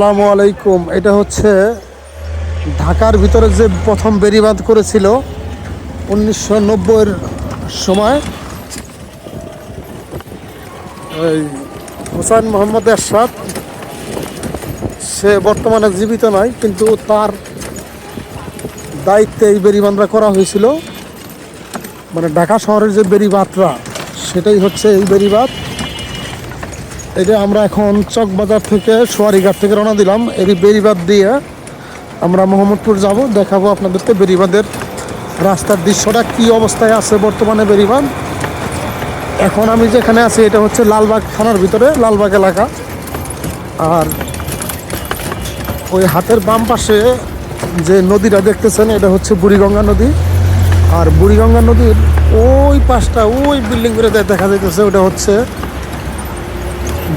আসসালামু আলাইকুম। এটা হচ্ছে ঢাকার ভিতরে যে প্রথম বেরিবাঁধ করেছিল উনিশশো নব্বইয়ের সময়। এই হুসাইন মোহাম্মদ এরশাদ, সে বর্তমানে জীবিত নয় কিন্তু তার দায়িত্বে এই বেরিবাঁধরা করা হয়েছিল। মানে ঢাকা শহরের যে বেরিবাঁধরা সেটাই হচ্ছে এই বেরিবাঁধ যে আমরা এখন চকবাজার থেকে সোয়ারিঘাট থেকে রওনা দিলাম। এই বেরিবাদ দিয়ে আমরা মোহাম্মদপুর যাব, দেখাবো আপনাদেরকে বেরিবাদের রাস্তার দৃশ্যটা কি অবস্থায় আছে বর্তমানে বেরিবাদ এখন আমি যেখানে আছি, এটা হচ্ছে লালবাগ থানার ভিতরে, লালবাগ এলাকা। আর ওই হাতের বাম পাশে যে নদীটা দেখতেছেন, এটা হচ্ছে বুড়িগঙ্গা নদী। আর বুড়িগঙ্গা নদীর ওই পাশটা, ওই বিল্ডিং করে দেখা যাইতেছে, ওটা হচ্ছে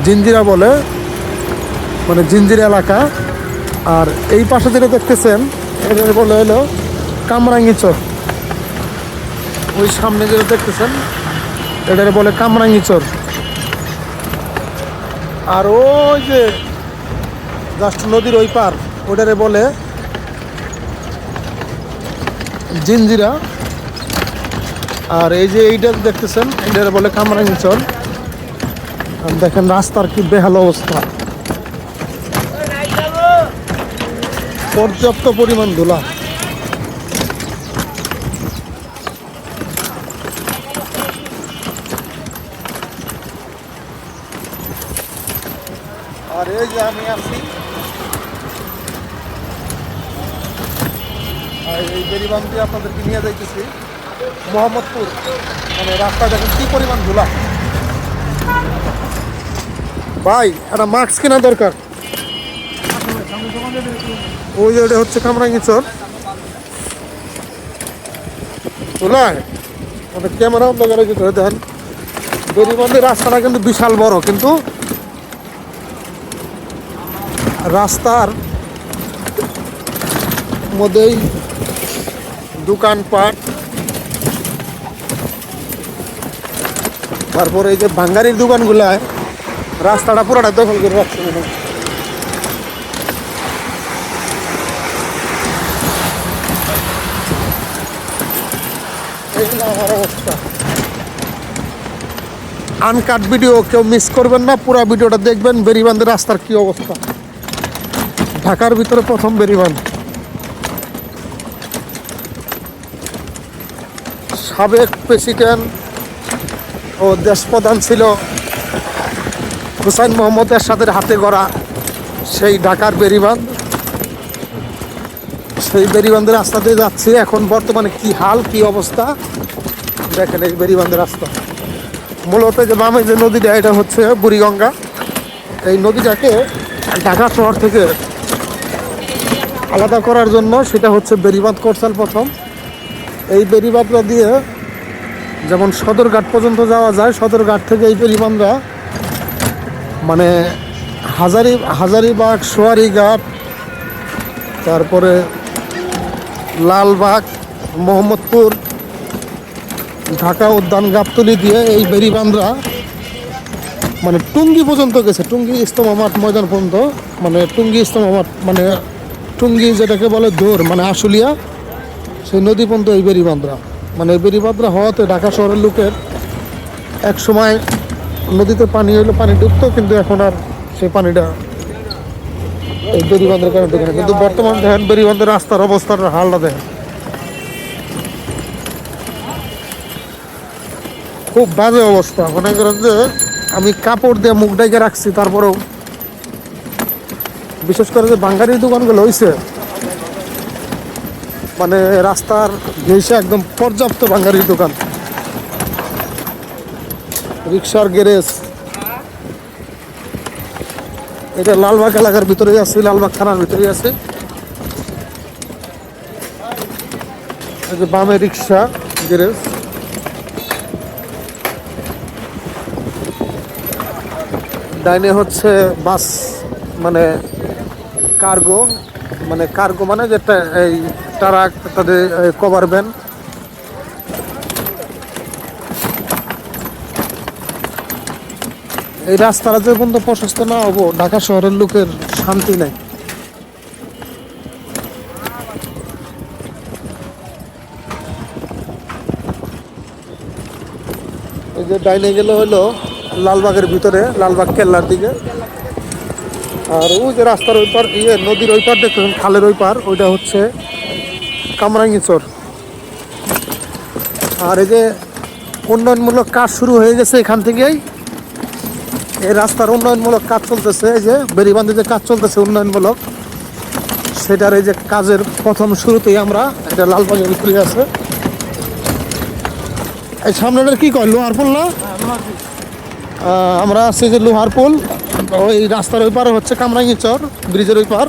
জিঞ্জিরা বলে মানে জিঞ্জিরা এলাকা। আর এই পাশে যেটা দেখতেছেন, এটা বলে হলো কামরাঙ্গি চর। ওই সামনে যেটা দেখতেছেন এটা বলে কামরাঙ্গি চর। আর ওই যে জাস্ট নদীর ওই পার, ওটারে বলে জিঞ্জিরা আর এই যে এইটা দেখতেছেন, এটারে বলে কামরাঙ্গি চর। দেখেন রাস্তার কি বেহাল অবস্থা। পর্যাপ্ত পরিমাণ ধুলা। আর এই যে আমি আছি। এই আপনাদেরকে নিয়ে যাইতেছি। মোহাম্মদপুর। মানে রাস্তা দেখেন কি পরিমাণ ধুলা। ভাই, একটা মাস্ক কেনা দরকার। ওই যে হচ্ছে চর। তোলায় আমাদের ক্যামেরা রাস্তাটা কিন্তু বিশাল বড়, কিন্তু রাস্তার মধ্যেই দোকানপাট। তারপরে এই যে বাঙ্গারির দোকানগুলায় রাস্তাটা পুরোটা দখল করে রাখছে আনকাট ভিডিও কেউ মিস করবেন না, পুরা ভিডিওটা দেখবেন, বেরিবান্ধের রাস্তার কি অবস্থা। ঢাকার ভিতরে প্রথম বেরিবান্ধ। সাবেক প্রেসিডেন্ট ও দেশপ্রধান ছিল হুসাইন মোহাম্মদ এরশাদের হাতে গড়া সেই ঢাকার বেরিবাঁধ। সেই বেরিবাঁধের রাস্তা দিয়ে যাচ্ছি। এখন বর্তমানে কি হাল, কি অবস্থা? দেখেন এই বেরিবাঁধের রাস্তা। মূলত যে বামে যে নদীটা, এটা হচ্ছে বুড়িগঙ্গা। এই নদীটাকে ঢাকা শহর থেকে আলাদা করার জন্য সেটা হচ্ছে বেরিবাঁধ করছেন প্রথম। এই বেরিবাঁধটা দিয়ে যেমন সদরঘাট পর্যন্ত যাওয়া যায়, সদরঘাট থেকে এই বেরিবাঁধরা মানে হাজারি, হাজারিবাগ সোয়ারিঘাট তারপরে লালবাগ, মোহাম্মদপুর, ঢাকা উদ্যান গাবতলি দিয়ে এই বেরিবান্ধরা মানে টুঙ্গি পর্যন্ত গেছে। টুঙ্গি ইস্তমা মাঠ ময়দান পর্যন্ত মানে টুঙ্গি ইস্তমা মাঠ মানে টুঙ্গি যেটাকে বলে দৌড় মানে আশুলিয়া, সেই নদী পর্যন্ত এই বেরিবান্ধরা মানে এই বেরিবান্ধরা হওয়াতে ঢাকা শহরের লোকের এক সময় নদীতে পানি হইল, পানি ডুবতো, কিন্তু এখন আর সেই পানিটা এই কারণে ঢুকে না। কিন্তু বর্তমান দেখেন বেরিবান্ধের রাস্তার অবস্থার হালটা দেখেন। খুব বাজে অবস্থা। মনে করেন যে আমি কাপড় দিয়ে মুখ ডেকে রাখছি, তারপরেও বিশেষ করে যে বাঙ্গারির দোকানগুলো হয়েছে মানে রাস্তার ঘেসে একদম পর্যাপ্ত বাঙ্গারির দোকান। রিক্সার গ্যারেজ। এটা লালবাগ এলাকার ভিতরেই আছে, লালবাগ থানার ভিতরেই আছে। যে বামে রিক্সা গ্যারেজ। ডাইনে হচ্ছে বাস মানে কার্গো মানে কার্গো মানে যেটা এই ট্রাক তাদের কভার ভ্যান এই রাস্তাটা যে পর্যন্ত প্রশস্ত না হব, ঢাকা শহরের লোকের শান্তি নেই। এই যে ডাইনে গেলে হলো লালবাগের ভিতরে, লালবাগ কেল্লার দিকে। আর ওই যে রাস্তার ওই পার ইয়ে নদীর ওই পার দেখতেছেন, খালের ওই পার, ওইটা হচ্ছে কামরাঙ্গিচর। আর এই যে উন্নয়নমূলক কাজ শুরু হয়ে গেছে এখান থেকেই। এই রাস্তার উন্নয়নমূলক কাজ চলতেছে, এই যে বেরিবান্ধে যে কাজ চলতেছে উন্নয়নমূলক, সেটার এই যে কাজের প্রথম শুরুতেই আমরা এটা লালবাগের ভিতরে আছে এই সামনেটার কি কয়, লোহার পুল না? আমরা আছি যে লোহার পুল, ওই রাস্তার ওই পারে হচ্ছে কামরাঙ্গি চর, ব্রিজের ওই পার।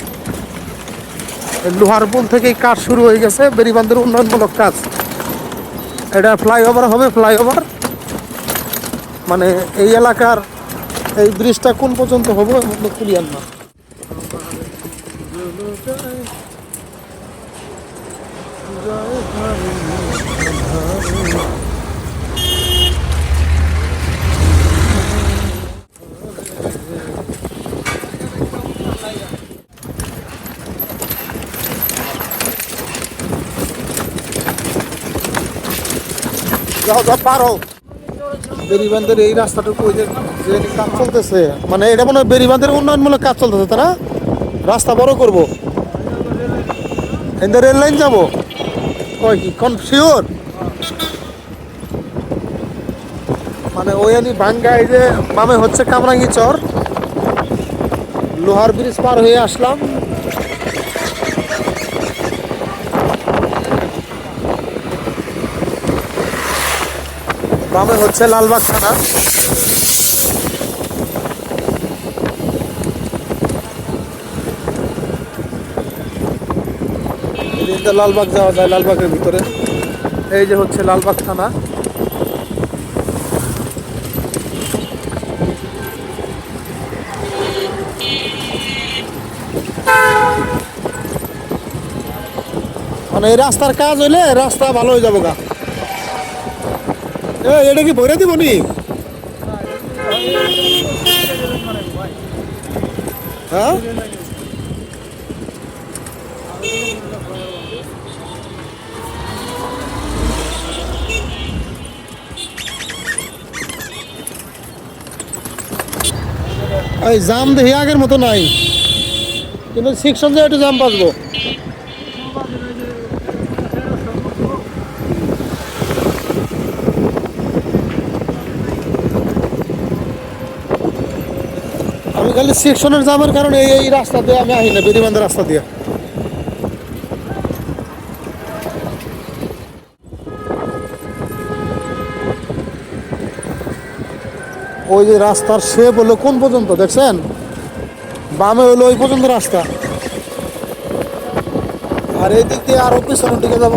লোহার পুল থেকেই কাজ শুরু হয়ে গেছে বেরিবান্ধের উন্নয়নমূলক কাজ। এটা ফ্লাইওভার হবে, ফ্লাইওভার। মানে এই এলাকার এই ব্রিজটা কোন পর্যন্ত হবে ক্লিয়ার না। যাও যাও, পারো বেরিবান্ধের এই রাস্তাটুকু ওই যে যে কাজ চলতেছে মানে এটা মনে হয় বেরিবান্ধের উন্নয়নমূলক কাজ চলতেছে তারা রাস্তা বড় করব। এখান রেল লাইন যাব। কয় কি শিওর? মানে ওই আনি ভাঙ্গা যে বামে হচ্ছে কামরাঙ্গি চর। লোহার ব্রিজ পার হয়ে আসলাম। বামে হচ্ছে লালবাগ থানা। এদিক লালবাগ যাওয়া যায়, লালবাগের ভিতরে। এই যে হচ্ছে লালবাগ থানা। মানে এই রাস্তার কাজ হইলে রাস্তা ভালো হয়ে যাব গা। এটা কি ভরে দিব নি? হ্যাঁ? এই জাম দেখি আগের মতো নাই। কিন্তু সিক্স যে একটু জাম পাসবো। আমি খালি সেকশনের জামের কারণে এই রাস্তা দিয়ে আমি আহি না বেরিবান্ধের রাস্তা দিয়ে। ওই যে রাস্তার শেপ হলো কোন পর্যন্ত, দেখছেন? বামে হলো ওই পর্যন্ত রাস্তা। আর এই দিক দিয়ে আরও পিছনের দিকে যাব,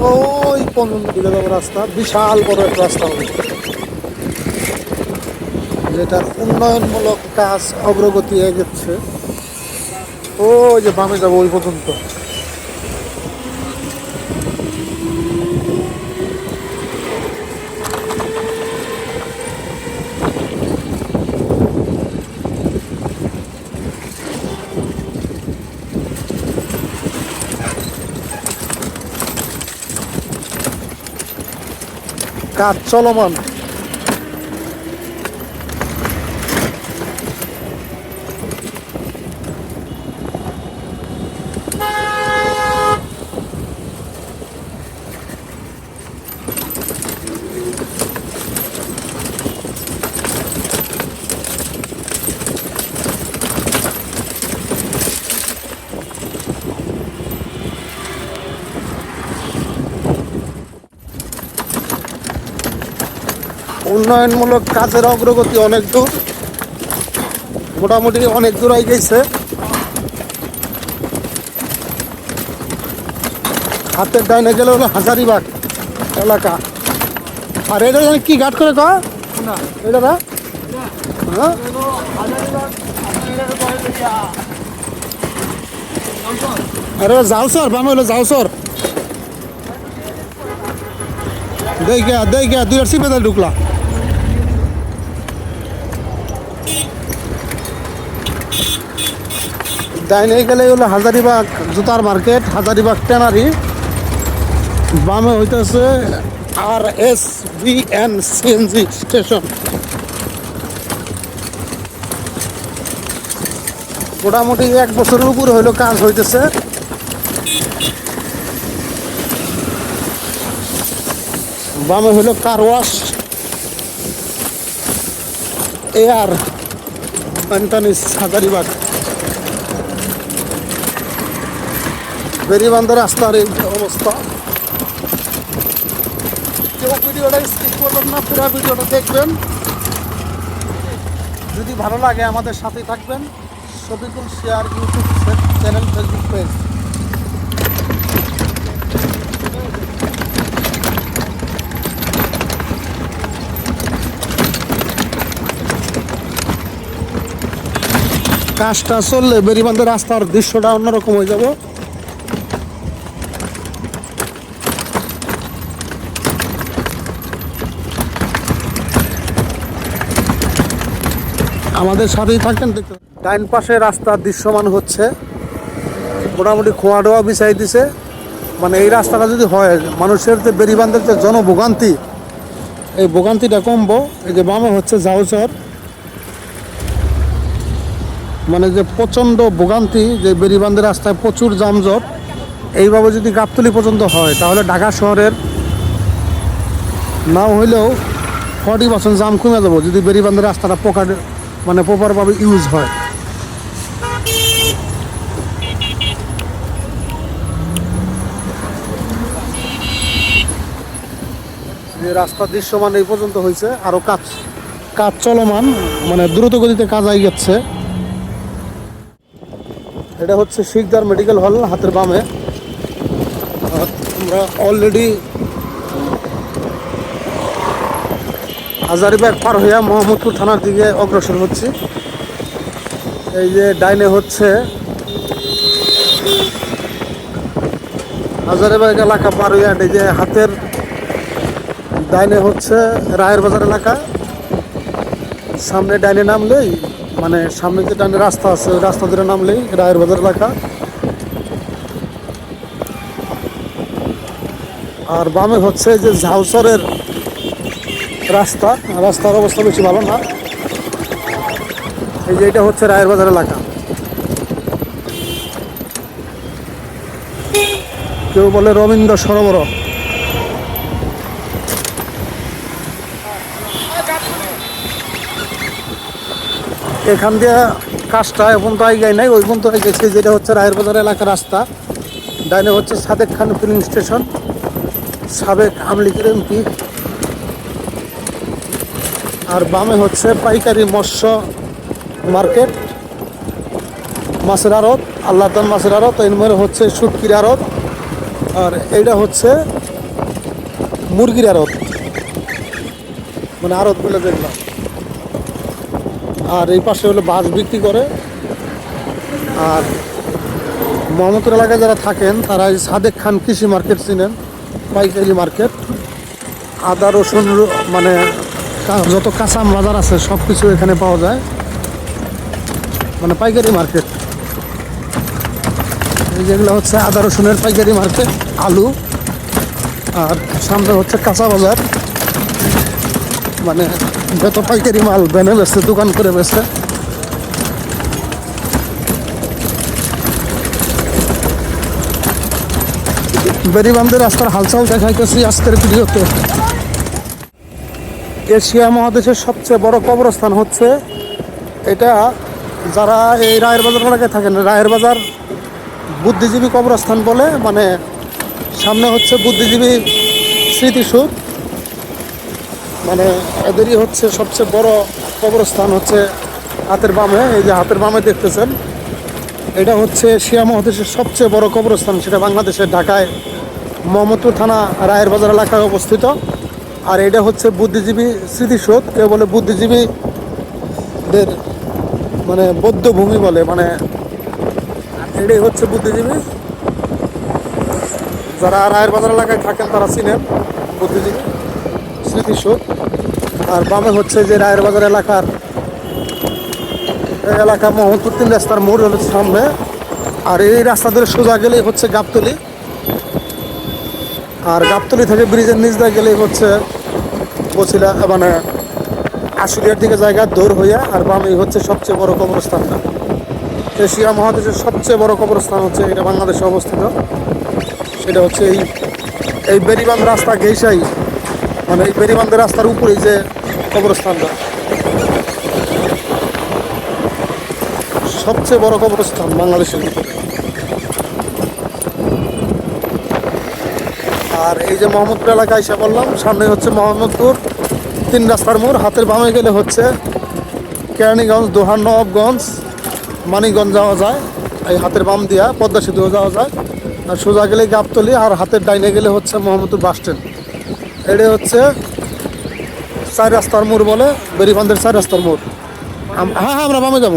ওই পর্যন্ত দিকে যাব রাস্তা। বিশাল বড় একটা রাস্তা হবে। যেটার উন্নয়নমূলক কাজ অগ্রগতি হয়ে গেছে ও যে বামে যাব ওই পর্যন্ত। কাজ চলমান। উন্নয়নমূলক কাজের অগ্রগতি অনেক দূর। মোটামুটি অনেক দূর গেছে। হাতের ডাইনে গেলে হলো হাজারিবাগ এলাকা। আর এটা কি ঘাট করে কয়? এটা না? হ্যাঁ? আরে যাও সর বামে হলো যাও সর দেই গিয়া গিয়া দুই আর সিপে ঢুকলা। ডাইনে গেলে হলো হাজারিবাগ জুতার মার্কেট, হাজারিবাগ ট্যানারি। বামে হইতেছে R S B N CNG station. মোটামুটি এক বছরের উপর হইল কাজ হইতেছে। বামে হইল কার ওয়াশ এয়ার পঁয়তাল্লিশ হাজারিবাগ। বেরিবান্ধ রাস্তার এই অবস্থা। কেউ ভিডিওটা স্কিপ করবেন না, পুরো ভিডিওটা দেখবেন। যদি ভালো লাগে আমাদের সাথে থাকবেন সবিকুল share YouTube channel Facebook page কাজটা চললে বেরিবান্ধের রাস্তার দৃশ্যটা অন্যরকম হয়ে যাবে। আমাদের সাথেই থাকেন ডাইন পাশে রাস্তার দৃশ্যমান হচ্ছে। মোটামুটি খোয়া ডোয়া বিছাই দিছে। মানে এই রাস্তাটা যদি হয়, মানুষের যে বেরিবান্ধের যে জনভোগান্তি, এই ভোগান্তিটা কমবো। এই যে বামে হচ্ছে জাউচর মানে যে প্রচণ্ড ভোগান্তি, যে বেরিবান্ধের রাস্তায় প্রচুর যানজট, এইভাবে যদি গাবতলি পর্যন্ত হয়, তাহলে ঢাকা শহরের নাও হইলেও ফর্টি পার্সেন্ট জাম কমে যাব। যদি বেরিবান্ধের রাস্তাটা পোকার মানে প্রপারভাবে ইউজ হয়। রাস্তার দৃশ্যমান এই পর্যন্ত হয়েছে আরও কাজ কাজ চলমান মানে দ্রুত গতিতে কাজ আই যাচ্ছে এটা হচ্ছে শিকদার মেডিকেল হল, হাতের বামে। আমরা অলরেডি হাজারিবাগ পার হইয়া মোহাম্মদপুর থানার দিকে অগ্রসর হচ্ছি। এই যে ডাইনে হচ্ছে হাজারিবাগ এলাকা পার হইয়া এই যে হাতের ডাইনে হচ্ছে রায়ের বাজার এলাকা। সামনে ডাইনে নামলেই মানে সামনে যে ডাইনে রাস্তা আছে, ওই রাস্তা ধরে নামলেই রায়ের বাজার এলাকা। আর বামে হচ্ছে যে ঝাউসরের রাস্তা, রাস্তার অবস্থা বেশি ভালো না। এই যে এটা হচ্ছে রায়ের বাজার এলাকা। কেউ বলে রবীন্দ্র সরোবর। এখান দিয়ে কাজটা এখন তো আগে নাই, ওই পর্যন্ত গেছে যেটা হচ্ছে রায়ের বাজার এলাকার রাস্তা। ডাইনে হচ্ছে সাদেক খান ফিলিং স্টেশন সাবেক আমলিগের এমপি। আর বামে হচ্ছে পাইকারি মৎস্য মার্কেট। মাছের আড়ত আল্লাহদান মাছের আড়ত, এর মধ্যে হচ্ছে সুটকির আড়ত। আর এইটা হচ্ছে মুরগির আড়ত। মানে আড়ত বলে দেখলাম। আর এই পাশে হলো বাস বিক্রি করে। আর মোহাম্মদপুর এলাকায় যারা থাকেন, তারা এই সাদেক খান কৃষি মার্কেট চিনেন, পাইকারি মার্কেট। আদা, রসুন মানে যত কাঁচা বাজার আছে সব কিছু এখানে পাওয়া যায়। মানে পাইকারি মার্কেট। যেগুলো হচ্ছে আদা রসুনের পাইকারি মার্কেট, আলু, আর সামনে হচ্ছে কাঁচা বাজার। মানে যত পাইকারি মাল বেনে বেচছে, দোকান করে বেচছে। বেরিবান্ধের রাস্তার হালচাল দেখাইতেছি আজকের ভিডিওতে। এশিয়া মহাদেশের সবচেয়ে বড় কবরস্থান হচ্ছে এটা যারা এই রায়ের বাজার এলাকায় থাকেন, রায়ের বাজার বুদ্ধিজীবী কবরস্থান বলে মানে সামনে হচ্ছে বুদ্ধিজীবী স্মৃতিসূপ মানে এদেরই হচ্ছে সবচেয়ে বড় কবরস্থান হচ্ছে হাতের বামে, এই যে হাতের বামে দেখতেছেন, এটা হচ্ছে এশিয়া মহাদেশের সবচেয়ে বড় কবরস্থান, সেটা বাংলাদেশের ঢাকায় মোহাম্মদপুর থানা রায়ের বাজার এলাকায় অবস্থিত। আর এটা হচ্ছে বুদ্ধিজীবী স্মৃতিসৌধ কেউ বলে বুদ্ধিজীবীদের মানে বৌদ্ধ ভূমি বলে মানে এটাই হচ্ছে বুদ্ধিজীবী। যারা রায়ের বাজার এলাকায় থাকেন তারা চিনেন বুদ্ধিজীবী স্মৃতিসৌধ আর বামে হচ্ছে যে রায়ের বাজার এলাকার এলাকা মোহাম্মদপুর রাস্তার মোড় হচ্ছে সামনে। আর এই রাস্তা ধরে সোজা গেলেই হচ্ছে গাবতলি। আর গাবতলি থেকে ব্রিজের নিচ দিয়ে গেলেই হচ্ছে বছিলা মানে আশুলিয়ার দিকে জায়গা দৌড় হইয়া আর বামেই হচ্ছে সবচেয়ে বড় কবরস্থানটা এশিয়া মহাদেশের সবচেয়ে বড় কবরস্থান হচ্ছে এটা বাংলাদেশে অবস্থিত। সেটা হচ্ছে এই এই বেরিবান্ধ রাস্তা ঘেসাই মানে এই বেরিবান্ধের রাস্তার উপরেই যে কবরস্থানটা। সবচেয়ে বড় কবরস্থান বাংলাদেশের ভিতরে। আর এই যে মোহাম্মদপুর এলাকায় এসে বললাম সামনে হচ্ছে মোহাম্মদপুর। তিন রাস্তার মোড়, হাতের বামে গেলে হচ্ছে কেরানীগঞ্জ, দোহার, নবাবগঞ্জ, মানিকগঞ্জ যাওয়া যায়। এই হাতের বাম দিয়া পদ্মা সেতুও যাওয়া যায়। আর সোজা গেলে গাবতলি, আর হাতের ডাইনে গেলে হচ্ছে মোহাম্মদপুর বাস স্ট্যান্ড। এটা হচ্ছে চার রাস্তার মোড় বলে, বেরিবান্ধের চার রাস্তার মোড়। হ্যাঁ হ্যাঁ আমরা বামে যাব।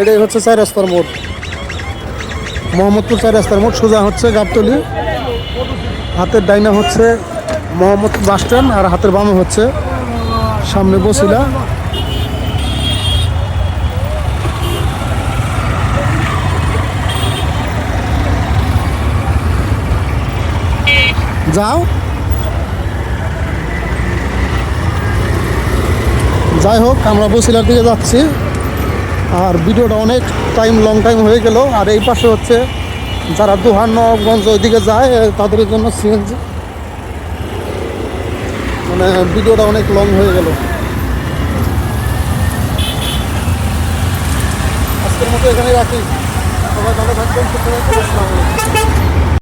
এটাই হচ্ছে চার রাস্তার মোড়। মোহাম্মদপুর চার রাস্তার মোড় সোজা হচ্ছে গাবতলি। হাতের ডাইনা হচ্ছে মোহাম্মদপুর বাস স্ট্যান্ড আর হাতের বামে হচ্ছে সামনে বসিলা। যাও। যাই হোক, আমরা বসিলার দিকে যাচ্ছি। আর ভিডিওটা অনেক টাইম লং টাইম হয়ে গেল। আর এই পাশে হচ্ছে যারা দুহার নবগঞ্জ ওইদিকে যায় তাদের জন্য সিএনজি মানে ভিডিওটা অনেক লং হয়ে গেল। আজকের মতো এখানে রাখি। সবাই ভালো থাকবেন